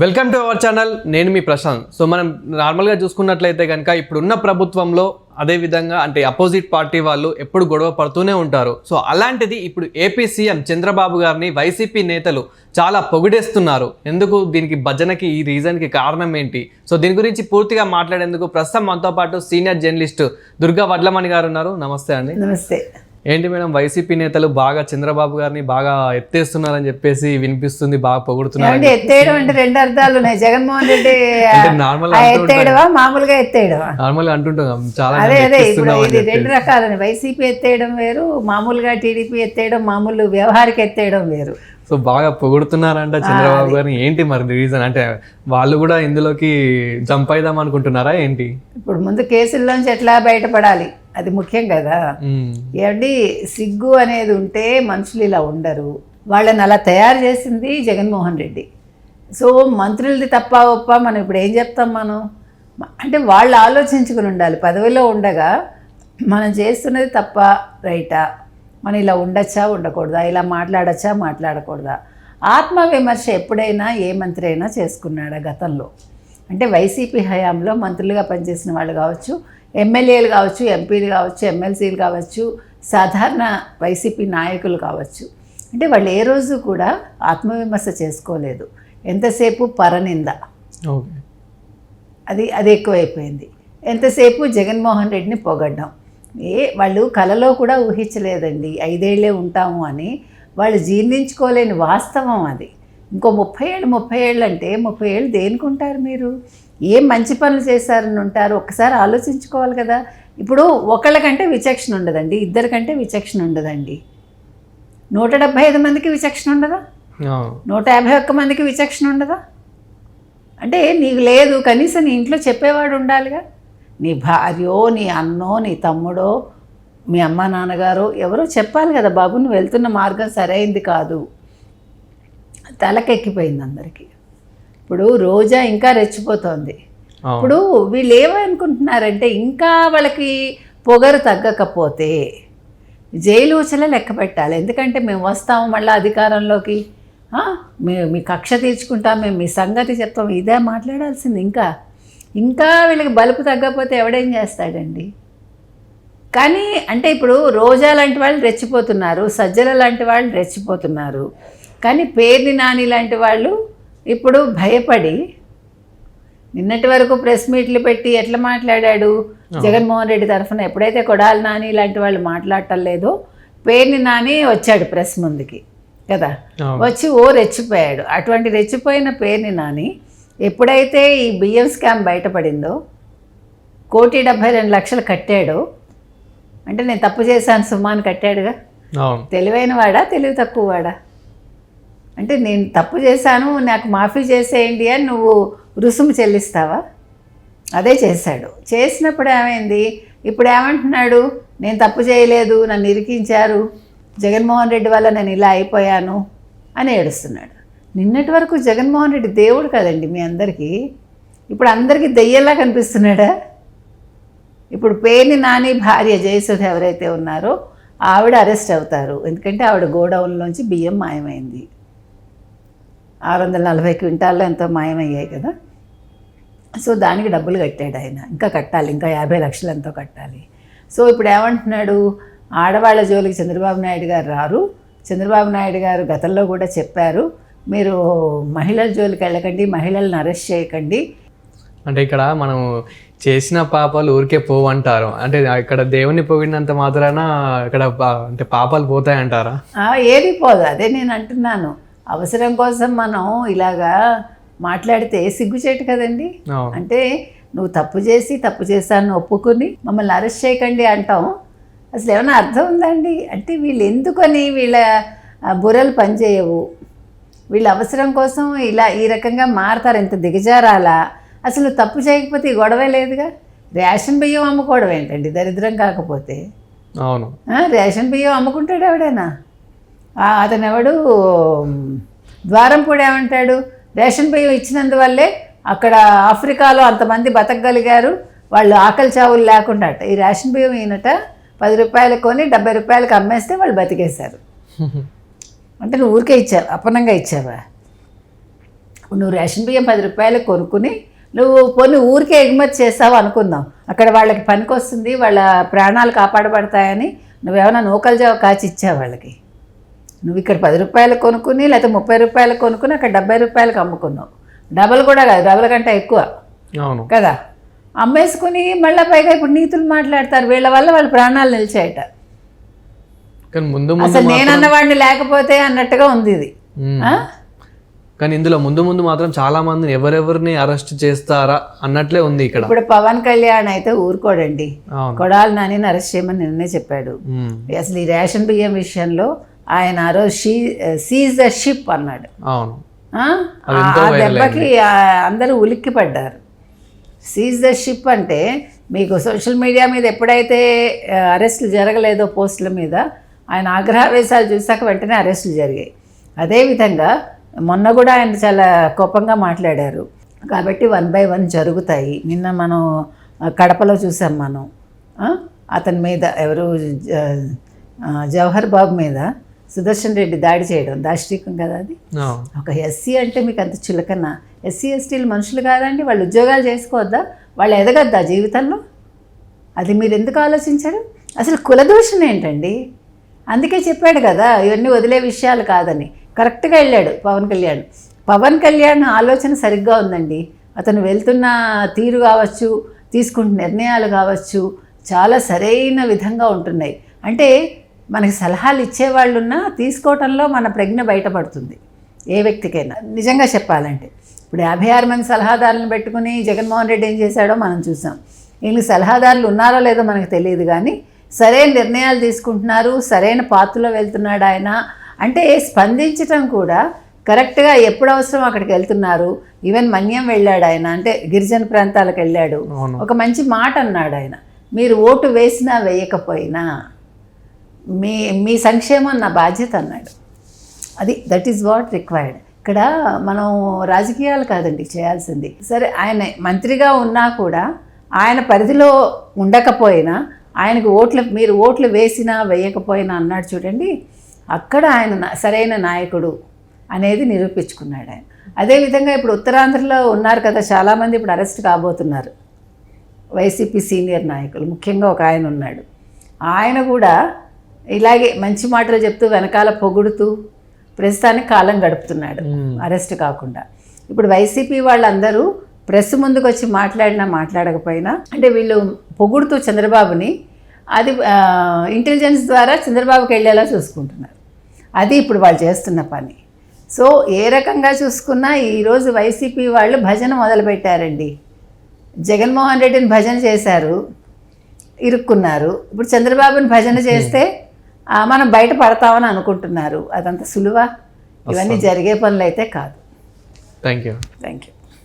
Welcome to our channel నేను మీ Prashanth. So మనం నార్మల్గా చూసుకున్నట్లయితే కనుక ఇప్పుడున్న ప్రభుత్వంలో అదే విధంగా అంటే అపోజిట్ పార్టీ వాళ్ళు ఎప్పుడు గొడవ పడుతూనే ఉంటారు. సో అలాంటిది ఇప్పుడు ఏపీ సీఎం చంద్రబాబు గారిని వైసీపీ నేతలు చాలా పొగిడేస్తున్నారు. ఎందుకు? దీనికి భజనకి ఈ రీజన్కి కారణం ఏంటి? సో దీని గురించి పూర్తిగా మాట్లాడేందుకు ప్రస్తుతం మనతో పాటు సీనియర్ జర్నలిస్ట్ దుర్గా వడ్లమణి గారు ఉన్నారు. నమస్తే అండి. నమస్తే. ఏంటి మేడం వైసీపీ నేతలు బాగా చంద్రబాబు గారిని బాగా ఎత్తేస్తున్నారని చెప్పేసి వినిపిస్తుంది బాగా పొగుడుతున్నారు ఎత్తేయడం అంటే రెండు అర్థాలు ఉన్నాయి. జగన్మోహన్ రెడ్డి నార్మల్ ఆ ఎత్తేయడమా? మామూలుగా ఎత్తేయడమా? నార్మల్ అంటుంటాం చాలా అదే అదే ఇప్పుడు ఇది. రెండు రకాలని వైసీపీ ఎత్తేయడం వేరు మామూలుగా టీడీపీ ఎత్తేయడం మామూలు వ్యవహారిక ఎత్తేయడం వేరు. సో బాగా పొగుడుతున్నారంట చంద్రబాబు గారిని. ఏంటి మరి రీజన్ అంటే వాళ్ళు కూడా ఇందులోకి జంప్ అయిదాం అనుకుంటున్నారా ఏంటి? ఇప్పుడు ముందు కేసుల్లోంచి ఎట్లా బయటపడాలి? అది ముఖ్యం కదా. ఏమండి సిగ్గు అనేది ఉంటే మనుషులు ఇలా ఉండరు. వాళ్ళని అలా తయారు చేసింది జగన్మోహన్ రెడ్డి. సో మంత్రులది తప్ప ఒప్ప మనం ఇప్పుడు ఏం చెప్తాం మనం? అంటే వాళ్ళు ఆలోచించుకుని ఉండాలి. పదవిలో ఉండగా మనం చేస్తున్నది తప్ప రైటా? మనం ఇలా ఉండొచ్చా ఉండకూడదా? ఇలా మాట్లాడచ్చా మాట్లాడకూడదా? ఆత్మవిమర్శ ఎప్పుడైనా ఏ మంత్రి అయినా చేసుకున్నాడా గతంలో? అంటే వైసీపీ హయాంలో మంత్రులుగా పనిచేసిన వాళ్ళు కావచ్చు ఎమ్మెల్యేలు కావచ్చు ఎంపీలు కావచ్చు ఎమ్మెల్సీలు కావచ్చు సాధారణ వైసీపీ నాయకులు కావచ్చు. అంటే వాళ్ళు ఏ రోజు కూడా ఆత్మవిమర్శ చేసుకోలేదు. ఎంతసేపు పరనింద? అది అది ఎక్కువైపోయింది. ఎంతసేపు జగన్మోహన్ రెడ్డిని పొగడ్డం? ఏ వాళ్ళు కలలో కూడా ఊహించలేదండి. ఐదేళ్ళే ఉంటాము అని. వాళ్ళు జీర్ణించుకోలేని వాస్తవం అది. ఇంకో ముప్పై ఏళ్ళు ముప్పై ఏళ్ళు అంటే ముప్పై ఏళ్ళు దేనికి ఉంటారు మీరు? ఏం మంచి పనులు చేశారని ఉంటారు? ఒక్కసారి ఆలోచించుకోవాలి కదా. ఇప్పుడు ఒకళ్ళకంటే విచక్షణ ఉండదండి ఇద్దరికంటే విచక్షణ ఉండదండి. నూట డెబ్భై ఐదు మందికి విచక్షణ ఉండదా. నూట యాభై ఒక్క మందికి విచక్షణ ఉండదా? అంటే నీకు లేదు కనీసం నీ ఇంట్లో చెప్పేవాడు ఉండాలిగా. నీ భార్యో నీ అన్నో నీ తమ్ముడో మీ అమ్మ నాన్నగారో ఎవరో చెప్పాలి కదా బాబు నువ్వు వెళ్తున్న మార్గం సరైంది కాదు. తలకెక్కిపోయింది అందరికీ. ఇప్పుడు రోజా ఇంకా రెచ్చిపోతోంది. ఇప్పుడు వీళ్ళు ఏమనుకుంటున్నారంటే ఇంకా వాళ్ళకి పొగరు తగ్గకపోతే జైలు ఉచల లెక్క పెట్టాలి. ఎందుకంటే మేము వస్తాము మళ్ళీ అధికారంలోకి. మేము మీ కక్ష తీర్చుకుంటాం మేము మీ సంగతి చెప్తాం ఇదే మాట్లాడాల్సింది ఇంకా. ఇంకా వీళ్ళకి బలుపు తగ్గకపోతే ఎవడేం చేస్తాడండి? కానీ అంటే ఇప్పుడు రోజా లాంటి వాళ్ళు రెచ్చిపోతున్నారు సజ్జల లాంటి వాళ్ళు రెచ్చిపోతున్నారు. కానీ పేర్ని నాని లాంటి వాళ్ళు ఇప్పుడు భయపడి నిన్నటి వరకు ప్రెస్ మీట్లు పెట్టి ఎట్లా మాట్లాడాడు? జగన్మోహన్ రెడ్డి తరఫున ఎప్పుడైతే కొడాలి నాని లాంటి వాళ్ళు మాట్లాడటం లేదో పేర్ని నాని వచ్చాడు ప్రెస్ ముందుకి కదా. వచ్చి ఓ రెచ్చిపోయాడు. అటువంటి రెచ్చిపోయిన పేరుని నాని ఎప్పుడైతే ఈ బియ్యం స్కామ్ బయటపడిందో కోటి డెబ్భై రెండు లక్షలు కట్టాడో. అంటే నేను తప్పు చేశాను సుమాన్ కట్టాడుగా? తెలివైన వాడా? తెలివి తక్కువ వాడా? అంటే నేను తప్పు చేశాను నాకు మాఫీ చేసేయండి అని నువ్వు రుసుము చెల్లిస్తావా? అదే చేశాడు. చేసినప్పుడు ఏమైంది? ఇప్పుడు ఏమంటున్నాడు? నేను తప్పు చేయలేదు నన్ను ఇరికించారు జగన్మోహన్ రెడ్డి వల్ల నేను ఇలా అయిపోయాను అని ఏడుస్తున్నాడు. నిన్నటి వరకు జగన్మోహన్ రెడ్డి దేవుడు కదండి మీ అందరికీ. ఇప్పుడు అందరికీ దెయ్యంలా కనిపిస్తున్నాడా? ఇప్పుడు పేర్ని నాని భార్య జయసుధ ఎవరైతే ఉన్నారో ఆవిడ అరెస్ట్ అవుతారు. ఎందుకంటే ఆవిడ గోడౌన్లోంచి బియ్యం మాయమైంది. ఆరు వందల నలభై క్వింటాల్లో ఎంతో మాయమయ్యాయి కదా. సో దానికి డబ్బులు కట్టాడు ఆయన. ఇంకా కట్టాలి. ఇంకా యాభై లక్షలు ఎంతో కట్టాలి. సో ఇప్పుడు ఏమంటున్నాడు? ఆడవాళ్ళ జోలికి చంద్రబాబు నాయుడు గారు రారు. చంద్రబాబు నాయుడు గారు గతంలో కూడా చెప్పారు మీరు మహిళల జోలికి వెళ్ళకండి మహిళలను అరెస్ట్ చేయకండి. అంటే ఇక్కడ మనం చేసిన పాపాలు ఊరికే పోవు అంటారు అంటే ఇక్కడ దేవుని పొగిడినంత మాత్రాన ఇక్కడ అంటే పాపాలు పోతాయి అంటారా ఆ, ఏది పోదు. అదే నేను అంటున్నాను. అవసరం కోసం మనం ఇలాగా మాట్లాడితే సిగ్గుచేటు కదండి. అంటే నువ్వు తప్పు చేసి తప్పు చేశాను ఒప్పుకుని మమ్మల్ని అరెస్ట్ చేయకండి అంటాం. అసలు ఏమైనా అర్థం ఉందండి అంటే వీళ్ళు ఎందుకని వీళ్ళ బుర్రలు పనిచేయవు? వీళ్ళ అవసరం కోసం ఇలా ఈ రకంగా మారతారు ఇంత దిగజారాలా? అసలు తప్పు చేయకపోతే గొడవే లేదుగా? రేషన్ బియ్యం అమ్ముకోవడం ఏంటండి? దరిద్రం కాకపోతే. అవును. రేషన్ బియ్యం అమ్ముకుంటాడు ఎవడైనా? అతను ఎవడు ద్వారంపూడి ఏమంటాడు? రేషన్ బియ్యం ఇచ్చినందువల్లే అక్కడ ఆఫ్రికాలో అంతమంది బతకగలిగారు. వాళ్ళు ఆకలి చావులు లేకుండా ఈ రేషన్ బియ్యం ఈయనట పది రూపాయలు కొని డెబ్బై రూపాయలకు అమ్మేస్తే వాళ్ళు బతికేశారు. అంటే నువ్వు ఊరికే ఇచ్చావు? అపనంగా ఇచ్చావా? నువ్వు రేషన్ బియ్యం పది రూపాయలు కొనుక్కుని నువ్వు కొన్ని ఊరికే ఎగుమతి చేస్తావు అనుకుందాం. అక్కడ వాళ్ళకి పనికి వస్తుంది వాళ్ళ ప్రాణాలు కాపాడబడతాయని నువ్వేమైనా నూకలు జావ కాచి ఇచ్చావు వాళ్ళకి? నువ్వు ఇక్కడ పది రూపాయలు కొనుక్కుని లేకపోతే ముప్పై రూపాయలు కొనుక్కుని అక్కడ డెబ్బై రూపాయలకు అమ్ముకున్నావు. డబల్ కూడా కాదు డబల్ కంటే ఎక్కువ. అవును. కదా? అమ్మేసుకుని మళ్ళీ పైగా ఇప్పుడు నీతులు మాట్లాడతారు. వీళ్ళ వల్ల వాళ్ళ ప్రాణాలు నిలిచాయట. కానీ ముందు ముందు అసలు నేనన్న వాడిని లేకపోతే అన్నట్టుగా ఉంది ఇది? కానీ ఇందులో ముందు ముందు మాత్రం చాలా మందిని ఎవరెవరిని అరెస్ట్ చేస్తారా అన్నట్లే ఉంది ఇక్కడ. ఇప్పుడు పవన్ కళ్యాణ్ అయితే ఊరుకోడండి. కొడాలి నాని అరెస్ట్ చేయమని నిన్నే చెప్పాడు. అసలు ఈ రేషన్ బియ్యం విషయంలో ఆయన ఆ రోజు షీ సీజ్ ద షిప్ అన్నాడు. అవును. ఆ? దెబ్బకి అందరూ ఉలిక్కి పడ్డారు సీజ్ ద షిప్ అంటే మీకు సోషల్ మీడియా మీద ఎప్పుడైతే అరెస్టులు జరగలేదో పోస్టుల మీద ఆయన ఆగ్రహావేశాలు చూసాక వెంటనే అరెస్టులు జరిగాయి. అదేవిధంగా మొన్న కూడా ఆయన చాలా కోపంగా మాట్లాడారు. కాబట్టి వన్ బై వన్ జరుగుతాయి. నిన్న మనం కడపలో చూసాం మనం? అతని మీద ఎవరు జవహర్ బాబు మీద సుదర్శన్ రెడ్డి దాడి చేయడం దాష్టీకం కదా అది? ఒక ఎస్సీ అంటే మీకు అంత చులకన. ఎస్సీ ఎస్టీలు మనుషులు కాదండి వాళ్ళు ఉద్యోగాలు చేసుకోవద్దా? వాళ్ళు ఎదగద్దా జీవితంలో? అది మీరు ఎందుకు ఆలోచించారు? అసలు కులదూషణ ఏంటండి? అందుకే చెప్పాడు కదా ఇవన్నీ వదిలే విషయాలు కాదని. కరెక్ట్గా వెళ్ళాడు పవన్ కళ్యాణ్. పవన్ కళ్యాణ్ ఆలోచన సరిగ్గా ఉందండి. అతను వెళ్తున్న తీరు కావచ్చు తీసుకుంటున్న నిర్ణయాలు కావచ్చు చాలా సరైన విధంగా ఉంటున్నాయి. అంటే మనకి సలహాలు ఇచ్చేవాళ్ళున్నా తీసుకోవటంలో మన ప్రజ్ఞ బయటపడుతుంది ఏ వ్యక్తికైనా. నిజంగా చెప్పాలంటే ఇప్పుడు యాభై ఆరు మంది సలహాదారులను పెట్టుకుని జగన్మోహన్ రెడ్డి ఏం చేశాడో మనం చూసాం. వీళ్ళకి సలహాదారులు ఉన్నారో లేదో మనకు తెలియదు కానీ సరైన నిర్ణయాలు తీసుకుంటున్నారు సరైన పాత్రలో వెళ్తున్నాడు ఆయన. అంటే స్పందించటం కూడా కరెక్ట్గా ఎప్పుడు అవసరం అక్కడికి వెళ్తున్నారు ఈవెన్ మన్యం వెళ్ళాడు ఆయన అంటే గిరిజన ప్రాంతాలకు వెళ్ళాడు. ఒక మంచి మాట అన్నాడు ఆయన. మీరు ఓటు వేసినా వేయకపోయినా మీ మీ సంక్షేమం నా బాధ్యత అన్నాడు. అది దట్ ఈస్ వాట్ రిక్వైర్డ్ ఇక్కడ మనం రాజకీయాలు కాదండి చేయాల్సింది. సరే ఆయన మంత్రిగా ఉన్నా కూడా ఆయన పరిధిలో ఉండకపోయినా ఆయనకు ఓట్లు మీరు ఓట్లు వేసినా వేయకపోయినా అన్నాడు చూడండి అక్కడ ఆయన సరైన నాయకుడు అనేది నిరూపించుకున్నాడు ఆయన. అదేవిధంగా ఇప్పుడు ఉత్తరాంధ్రలో ఉన్నారు కదా చాలామంది ఇప్పుడు అరెస్ట్ కాబోతున్నారు. వైసీపీ సీనియర్ నాయకులు ముఖ్యంగా ఒక ఆయన ఉన్నాడు. ఆయన కూడా ఇలాగే మంచి మాటలు చెప్తూ వెనకాల పొగుడుతూ ప్రస్తుతానికి కాలం గడుపుతున్నాడు. అరెస్ట్ కాకుండా. ఇప్పుడు వైసీపీ వాళ్ళందరూ ప్రెస్ ముందుకు వచ్చి మాట్లాడినా మాట్లాడకపోయినా అంటే వీళ్ళు పొగుడుతూ చంద్రబాబుని అది ఇంటెలిజెన్స్ ద్వారా చంద్రబాబుకి వెళ్ళేలా చూసుకుంటున్నారు. అది ఇప్పుడు వాళ్ళు చేస్తున్న పని. సో ఏ రకంగా చూసుకున్నా ఈరోజు వైసీపీ వాళ్ళు భజన మొదలుపెట్టారండి. జగన్మోహన్ రెడ్డిని భజన చేశారు ఇరుక్కున్నారు. ఇప్పుడు చంద్రబాబుని భజన చేస్తే మనం బయట పడతామని అనుకుంటున్నారు. అదంత సులువా? ఇవన్నీ జరిగే పనులు అయితే కాదు. Thank you thank you